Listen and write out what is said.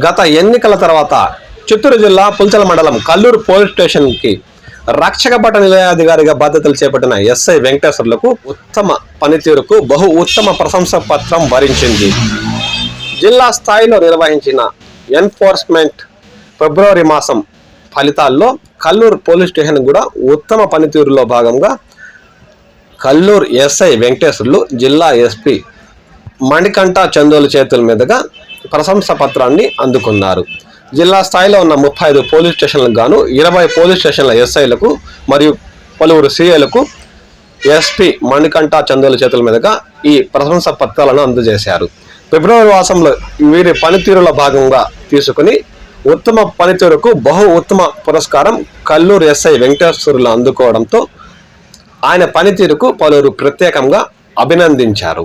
గత ఎన్నికల తర్వాత చిత్తూరు జిల్లా పుల్చల మండలం కల్లూరు పోలీస్ స్టేషన్కి రక్షక పట నిలయాధికారిగా బాధ్యతలు చేపట్టిన ఎస్ఐ వెంకటేశ్వర్లకు ఉత్తమ పనితీరుకు బహు ఉత్తమ ప్రశంస పత్రం భరించింది జిల్లా స్థాయిలో నిర్వహించిన ఎన్ఫోర్స్మెంట్ ఫిబ్రవరి మాసం ఫలితాల్లో కల్లూరు పోలీస్ స్టేషన్ కూడా ఉత్తమ పనితీరులో భాగంగా కల్లూరు ఎస్ఐ వెంకటేశ్వర్లు జిల్లా ఎస్పీ మణికంఠ చందోలు చేతుల మీదుగా ప్రశంస పత్రాన్ని అందుకున్నారు. జిల్లా స్థాయిలో ఉన్న ముప్పై ఐదు పోలీస్ స్టేషన్లకు గాను ఇరవై పోలీస్ స్టేషన్ల ఎస్ఐలకు మరియు పలువురు సిఐలకు ఎస్పీ మణికంఠ చందుల చేతుల మీదుగా ఈ ప్రశంస పత్రాలను అందజేశారు. ఫిబ్రవరి మాసంలో వీరి పనితీరులో భాగంగా తీసుకుని ఉత్తమ పనితీరుకు బహు ఉత్తమ పురస్కారం కల్లూరు ఎస్ఐ వెంకటేశ్వరులు అందుకోవడంతో ఆయన పనితీరుకు పలువురు ప్రత్యేకంగా అభినందించారు.